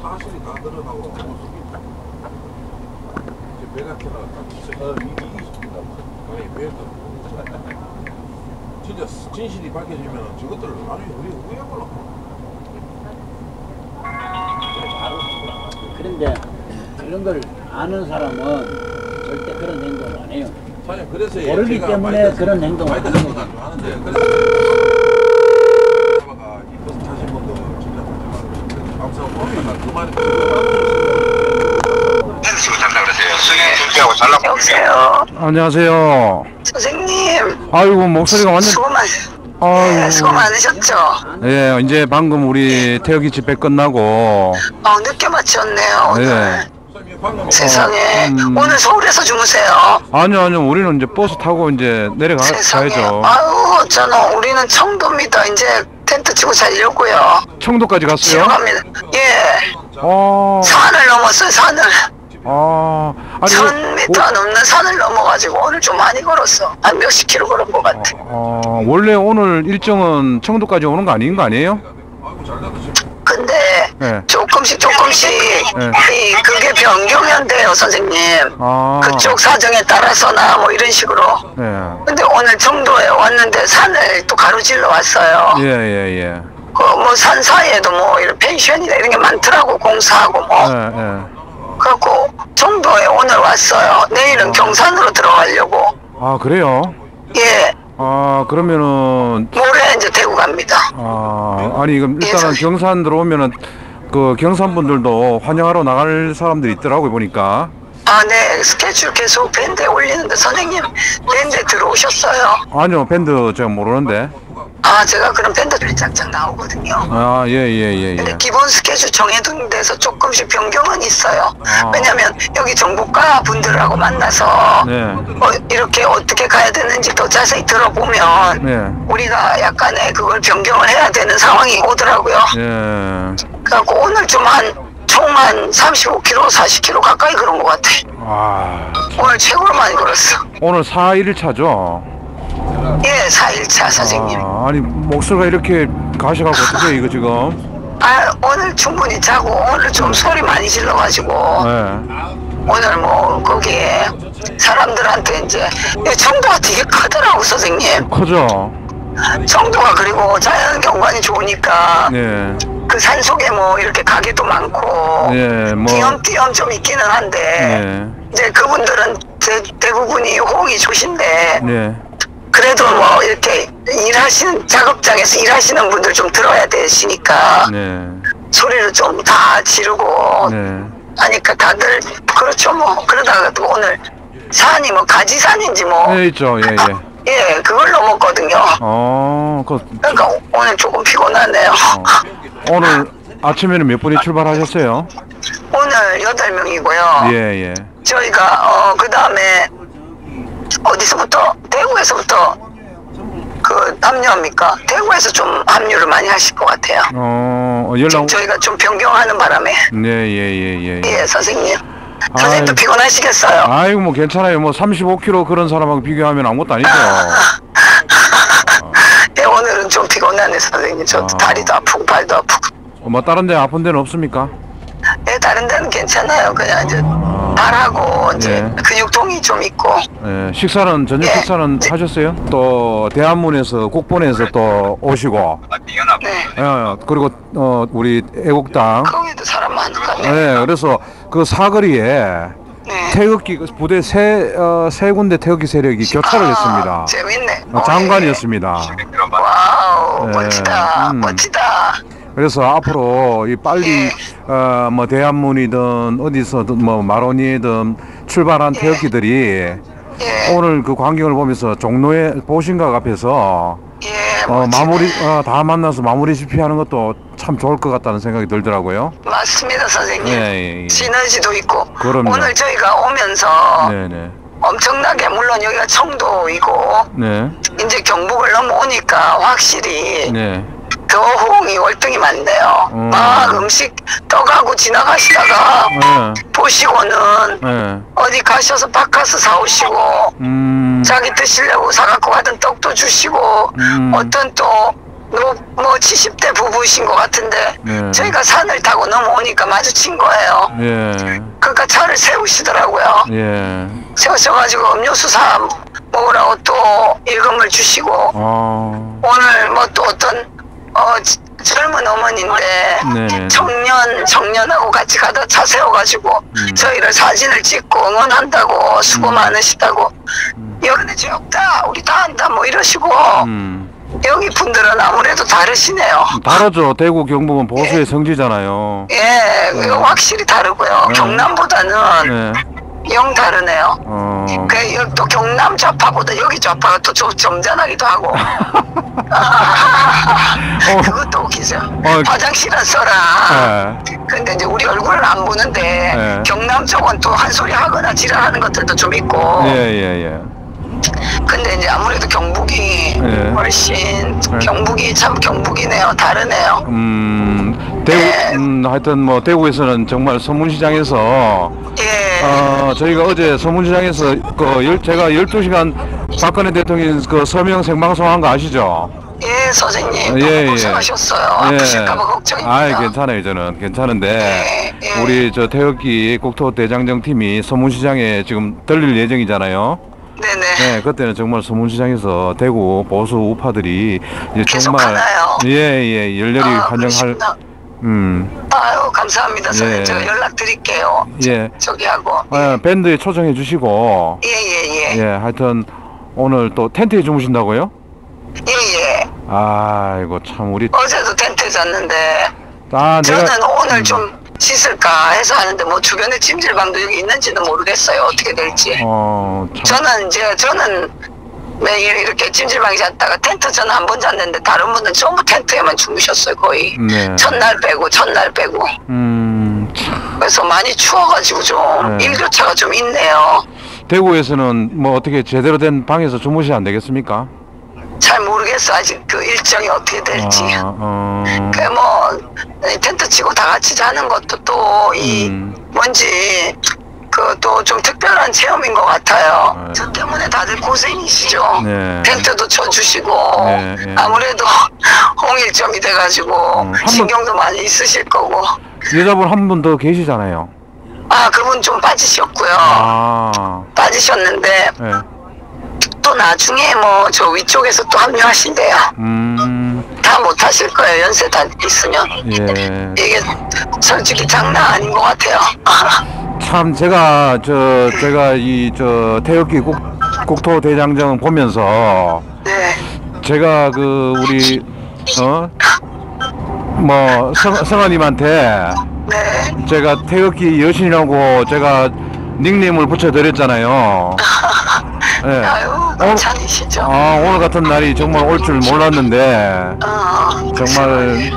사실이 다 들어가고 모습이 이제 배가 있어. 어, 이- 이게 있습니다. 아니 배도 진짜 진실이 밝혀지면 저것들을 나중에 우리 후회하거나. 그런데 이런 걸 아는 사람은 절대 그런 행동을 안 해요. 사장님 그래서 모르기 때문에 그런 행동을 하는. 다니고 하는데 그래서 아빠가 이 버스 타신 분도 진짜 마지막으로 감사하고 보면 그 말이 지금 잘라 그러세요. 승인 준비하고 잘라 여보세요. 안녕하세요. 선생님. 아이고 목소리가 완전 수고 많. 네, 수고 많으셨죠? 예 이제 방금 우리 태극기 집회 끝나고 어, 늦게 마쳤네요, 오늘. 네. 선생님 방금 세상에. 음. 오늘 서울에서 주무세요. 아니요 아니요 우리는 이제 버스 타고 이제. 내려가야죠. 아유, 저는 우리는 청도입니다. 이제 텐트 치고 자려고요. 청도까지 갔어요? 지나갑니다. 예. 아, 산을 넘었어요, 산을. 아 아니 천 미터 넘는 산을 넘어가지고 오늘 좀 많이 걸었어. 한 몇십 킬로 걸은 것 같아. 어, 원래 오늘 일정은 청도까지 오는 거 아닌 거 아니에요? 근데 네. 조금씩 조금씩 네. 이 그게 변경한대요, 선생님. 아, 그쪽 사정에 따라서나 뭐 이런 식으로. 네. 근데 오늘 청도에 왔는데 산을 또 가로질러 왔어요. 예, 예, 예. 그뭐 산 사이에도 뭐 이런 펜션이나 이런 게 많더라고 공사하고 뭐. 예, 예. 그래갖고 청도에 오늘 왔어요. 내일은 경산으로 들어가려고. 아, 그래요? 예. 아, 그러면은 모레 이제 대구 갑니다. 아, 아니 그럼 일단은 선생님. 경산 들어오면은 그 경산 분들도 환영하러 나갈 사람들이 있더라고요 보니까. 아, 네. 스케줄 계속 밴드에 올리는데 선생님 밴드에 들어오셨어요. 아니요 밴드 제가 모르는데. 아, 제가 그럼 밴드들이 짝짝 나오거든요. 아, 예, 예, 예, 근데 예. 기본 스케줄 정해둔 데서 조금씩 변경은 있어요. 아. 왜냐면 여기 정보과 분들하고 만나서 네. 어, 이렇게 어떻게 가야 되는지 더 자세히 들어보면 네. 우리가 약간의 그걸 변경을 해야 되는 상황이 오더라고요. 예. 그래갖고 오늘 좀한 총한 35km, 40km 가까이 그런 것 같아. 아, 오늘 최고로 많이 걸었어. 오늘 4일차죠? 예, 4일차 선생님. 아, 아니 목소리가 이렇게 가셔가고 어떻게 이거 지금? 아, 오늘 충분히 자고 오늘 좀 소리 많이 질러가지고 네. 오늘 뭐 거기에 사람들한테 이제 이 청도가 되게 크더라고 선생님. 커죠? 청도가 그리고 자연 경관이 좋으니까 네. 그 산 속에 뭐 이렇게 가게도 많고 예, 뭐. 띄엄띄엄 좀 있기는 한데 네. 이제 그분들은 대, 대부분이 호응이 좋으신데 네. 그래도 뭐 이렇게 일하시는 작업장에서 일하시는 분들 좀 들어야 되시니까 네. 소리를 좀 다 지르고 네. 하니까 다들 그렇죠 뭐 그러다가 또 오늘 산이 뭐 가지산인지 뭐 네, 있죠. 예, 예. 예, 그걸 넘었거든요. 어, 그 그러니까 오늘 조금 피곤하네요. 오늘 아침에는 몇 분이 출발하셨어요? 오늘 여덟 명이고요. 예, 예. 저희가 어 그 다음에 어디서부터 대구에서부터 그 합류합니까? 대구에서 좀 합류를 많이 하실 것 같아요. 어, 지금 연락, 저희가 좀 변경하는 바람에 네, 예, 예, 예. 예. 예 선생님 선생님도. 피곤하시겠어요. 아이고, 뭐 괜찮아요. 뭐 35kg 그런 사람하고 비교하면 아무것도 아니죠. 예 피곤하네 선생님. 저 아. 다리도 아프고 발도 아프고. 뭐 다른 데 아픈 데는 없습니까? 예 다른 데는 괜찮아요. 그냥 이제 발하고 이제 네. 근육통이 좀 있고. 예, 식사는 저녁 예. 식사는 하셨어요? 또 대한문에서 국본에서 또 오시고, 네. 예, 그리고 어 우리 애국당, 거기도 사람 많을까요? 예, 그래서 그 사거리에 네. 태극기 부대 세, 어, 세 군데 태극기 세력이 교차를 아, 했습니다. 재밌네. 어, 장관이었습니다. 와우 네, 멋지다 음. 멋지다. 그래서 앞으로 이 빨리 예. 어, 뭐 대한문이든 어디서든 뭐 마로니에든 출발한 예. 태극기들이 예. 오늘 그 광경을 보면서 종로의 보신각 앞에서 예, 어, 멋지네. 마무리 어, 다 만나서 마무리 집회하는 것도 참 좋을 것 같다는 생각이 들더라고요. 맞습니다, 선생님. 예, 예, 예. 시너지도 있고. 그럼요. 오늘 저희가 오면서 네네. 엄청나게 물론 여기가 청도이고 네. 이제 경북을 넘어오니까 확실히 네. 더 호응이 월등히 많네요. 음. 막 음식 떠가고 지나가시다가 네. 보시고는 네. 어디 가셔서 바카스 사오시고 음. 자기 드시려고 사갖고 가던 떡도 주시고 음. 어떤 또 노, 뭐 70대 부부이신 것 같은데 네. 저희가 산을 타고 넘어오니까 마주친 거예요. 예. 그러니까 차를 세우시더라고요. 예. 세우셔가지고 음료수 사 먹으라고 또 일금을 주시고 어. 오늘 뭐 또 어떤 어 지- 젊은 어머니인데 네네. 청년 청년하고 같이 가다 차 세워가지고 음. 저희를 사진을 찍고 응원한다고 수고 많으시다고 여기는 죄 없다 우리 다 한다 뭐 이러시고 음. 여기 분들은 아무래도 다르시네요. 다르죠. 대구 경북은 보수의 성지잖아요. 예, 이거 확실히 다르고요. 네. 경남보다는 네. 영 다르네요. 어. 그, 여기 또 경남 좌파보다 여기 좌파가 또 좀 점잖하기도 하고. 어. 그것도 웃기죠. 어. 화장실은 써라. 예. 근데 이제 우리 얼굴은 안 보는데 네. 경남 쪽은 또 한 소리 하거나 지랄하는 것들도 좀 있고. 예, 예, 예. 근데 이제 아무래도 경북이 네. 훨씬 네. 경북이 참 경북이네요. 다르네요. 음, 대구, 음, 하여튼 뭐 대구에서는 정말 서문시장에서 예. 어, 저희가 어제 서문시장에서 그 열, 제가 12시간 박근혜 대통령 그 서명 생방송 한 거 아시죠? 예, 선생님. 예, 너무 예. 고생하셨어요. 아프실까봐 걱정입니다. 아이, 괜찮아요, 저는. 괜찮은데. 예, 예. 우리 저 태극기 국토 대장정 팀이 서문시장에 지금 들릴 예정이잖아요. 네네. 네, 그때는 정말 서문시장에서 대구 보수 우파들이 이제 정말 하나요? 예, 예, 열렬히 아, 환영할 그러시구나. 음. 아유, 감사합니다. 선생님. 예. 제가 연락 드릴게요. 예. 저 기 하고. 아, 밴드에 초청해 주시고 예, 예, 예. 예, 하여튼 오늘 또 텐트에 주무신다고요? 예, 예. 아이고 참 우리 어제도 텐트 잤는데, 아 저는 내가 오늘 좀 씻을까 해서 하는데, 뭐 주변에 찜질방도 여기 있는지는 모르겠어요. 어떻게 될지. 어 참 저는 이제, 저는 매일 이렇게 찜질방에 잤다가 텐트 저는 한 번 잤는데, 다른 분은 전부 텐트에만 주무셨어요, 거의. 네. 첫날 빼고, 첫날 빼고. 음 참. 그래서 많이 추워가지고 좀 네. 일교차가 좀 있네요. 대구에서는 뭐 어떻게 제대로 된 방에서 주무시면 안 되겠습니까? 잘 모르겠어 아직 그 일정이 어떻게 될지. 아, 어, 그뭐 텐트 치고 다 같이 자는 것도 또이 음. 뭔지 그 또 좀 특별한 체험인 것 같아요. 네. 저 때문에 다들 고생이시죠. 네. 텐트도 쳐주시고 네, 네. 아무래도 홍일점이 돼가지고 음, 신경도 많이 있으실 거고. 여자분 한 분 더 계시잖아요. 아 그분 좀 빠지셨고요. 아, 빠지셨는데 예, 또 나중에 뭐 저 위쪽에서 또 합류하신대요. 음, 다 못하실 거예요. 연세 다 있으면. 예. 이게 솔직히 장난 아닌 것 같아요. 참 제가 저 제가 이 저 태극기 국, 국토 대장정 보면서 네. 제가 그 우리 어 뭐 성아님한테 네. 제가 태극기 여신이라고 제가 닉네임을 붙여드렸잖아요. 예. 아유, 오늘, 괜찮으시죠? 아, 오늘 같은 날이 정말 올 줄 몰랐는데 어, 정말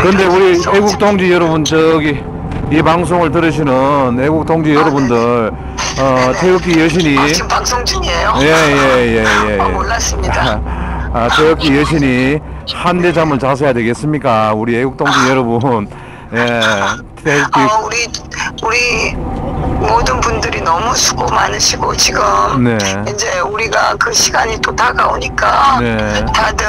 근데 우리 애국 동지 여러분 저기 이 방송을 들으시는 애국 동지 여러분들 어 태극기 여신이 아, 지금 방송 중이에요? 예예 예 예 어, 몰랐습니다. 아, 태극기 여신이 한대 잠을 자서야 되겠습니까? 우리 애국 동지 여러분 예 태극기 어, 우리 우리 모든 분들이 너무 수고 많으시고 지금 네. 이제 우리가 그 시간이 또 다가오니까 네. 다들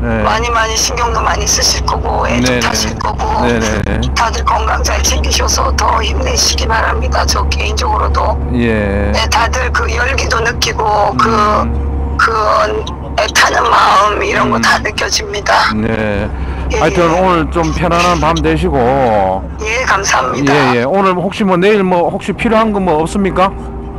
네. 많이 많이 신경도 많이 쓰실 거고 애도 네네. 타실 거고 네네 다들 건강 잘 챙기셔서 더 힘내시기 바랍니다. 저 개인적으로도 예 네, 다들 그 열기도 느끼고 음. 그, 그 애타는 마음 이런 거 음. 다 느껴집니다. 네. 예, 하여튼 예. 오늘 좀 편안한 밤 되시고 예, 감사합니다. 예예 오늘 혹시 뭐 내일 뭐 혹시 필요한 거 뭐 없습니까?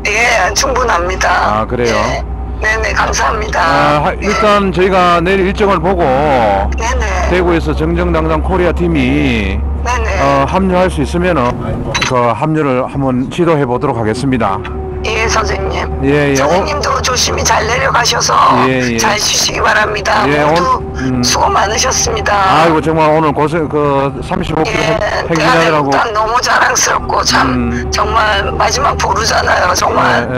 예, 충분합니다. 아, 그래요? 예. 네네, 감사합니다. 아, 하- 예. 일단 저희가 내일 일정을 보고 네네. 대구에서 정정당당 코리아 팀이 네네. 어, 합류할 수 있으면은 그 합류를 한번 시도해 보도록 하겠습니다. 예, 선생님. 예, 예. 선생님도 조심히 잘 내려가셔서 예, 예. 잘 쉬시기 바랍니다. 예, 모두 음. 수고 많으셨습니다. 아이고 정말 오늘 고생 그 35km 예, 행진하느라고 대한민국 너무 자랑스럽고 참 음. 정말 마지막 보루잖아요. 정말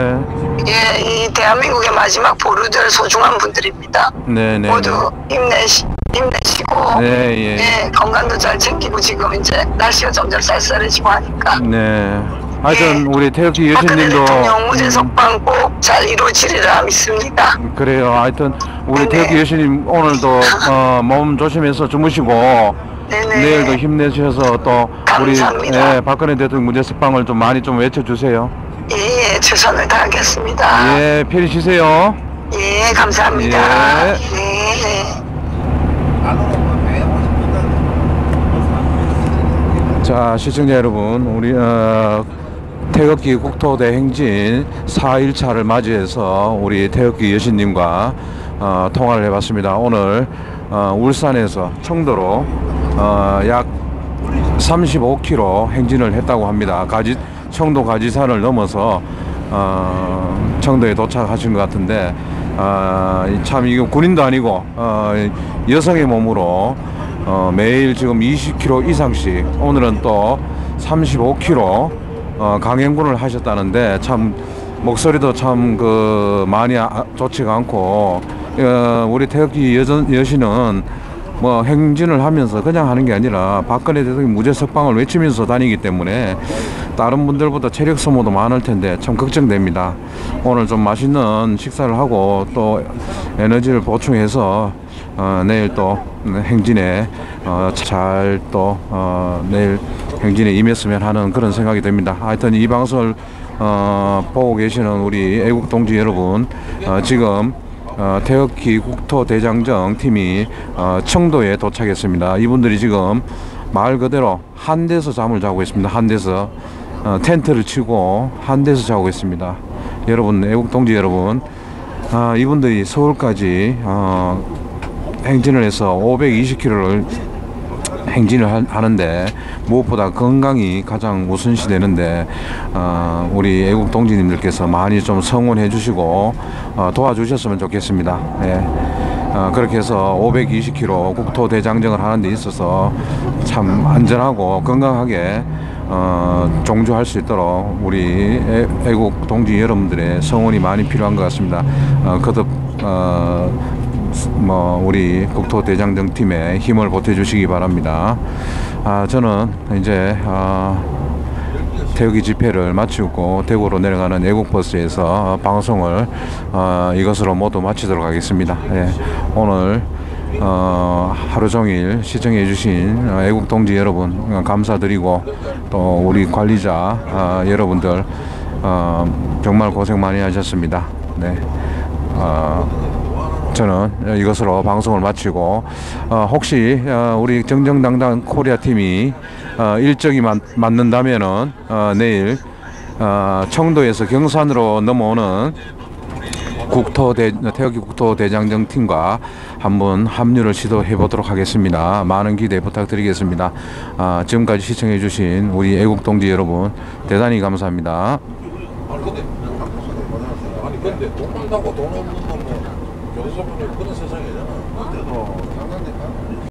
예, 예, 이 대한민국의 마지막 보루들 소중한 분들입니다. 네, 네, 모두 힘내시 힘내시고 네, 예, 예, 건강도 잘 챙기고 지금 이제 날씨가 점점 쌀쌀해지고 하니까 네, 하여튼 우리 태극기 여신님도 대통령 무죄 음, 석방 꼭 잘 이루어지리라 믿습니다. 그래요. 하여튼 우리 네네. 태극기 여신님 오늘도 어, 몸 조심해서 주무시고 네네. 내일도 힘내셔서 또 우리 감사합니다. 예, 박근혜 대통령 무죄 석방을 좀 많이 좀 외쳐주세요. 예, 예, 최선을 다하겠습니다. 예, 편히 쉬세요. 예, 감사합니다. 예. 네, 네. 자 시청자 여러분 우리 어, 태극기 국토대 행진 4일차를 맞이해서 우리 태극기 여신님과 어, 통화를 해봤습니다. 오늘 어, 울산에서 청도로 어, 약 35km 행진을 했다고 합니다. 가지 청도 가지산을 넘어서 어, 청도에 도착하신 것 같은데 어, 참 이거 군인도 아니고 어, 여성의 몸으로 어, 매일 지금 20km 이상씩 오늘은 또 35km 어, 강행군을 하셨다는데 참 목소리도 참 그 많이 아, 좋지가 않고 어, 우리 태극기 여전, 여신은 뭐 행진을 하면서 그냥 하는 게 아니라 박근혜 대통령 무죄 석방을 외치면서 다니기 때문에 다른 분들보다 체력 소모도 많을 텐데 참 걱정됩니다. 오늘 좀 맛있는 식사를 하고 또 에너지를 보충해서 어, 내일 또 행진에 어, 잘또 어, 내일 행진에 임했으면 하는 그런 생각이 듭니다. 하여튼 이 방송을 어, 보고 계시는 우리 애국 동지 여러분 어, 지금 어, 태극기 국토대장정 팀이 어, 청도에 도착했습니다. 이분들이 지금 말 그대로 한 데서 잠을 자고 있습니다. 한 데서 어, 텐트를 치고 한 데서 자고 있습니다. 여러분 애국 동지 여러분 아, 이분들이 서울까지 어, 행진을 해서 520km를 행진을 하- 하는데 무엇보다 건강이 가장 우선시 되는데 어, 우리 애국 동지님들께서 많이 좀 성원해 주시고 어, 도와주셨으면 좋겠습니다. 예. 어, 그렇게 해서 520km 국토 대장정을 하는 데 있어서 참 안전하고 건강하게 어, 종주할 수 있도록 우리 애, 애국 동지 여러분들의 성원이 많이 필요한 것 같습니다. 어, 거듭 어, 뭐 우리 국토 대장정 팀에 힘을 보태주시기 바랍니다. 아 저는 이제 아, 태극기 집회를 마치고 대구로 내려가는 애국 버스에서 방송을 어, 이것으로 모두 마치도록 하겠습니다. 예, 오늘 어, 하루 종일 시청해 주신 어, 애국 동지 여러분 어, 감사드리고 또 우리 관리자 어, 여러분들 어, 정말 고생 많이 하셨습니다. 네. 어, 저는 이것으로 방송을 마치고 어, 혹시 어, 우리 정정당당 코리아 팀이 어, 일정이 맞, 맞는다면은 어, 내일 어, 청도에서 경산으로 넘어오는 국토 대 태극기 국토 대장정 팀과 한번 합류를 시도해 보도록 하겠습니다. 많은 기대 부탁드리겠습니다. 아, 지금까지 시청해 주신 우리 애국 동지 여러분 대단히 감사합니다. 놈뭐 교섭을 그런 세상이잖아.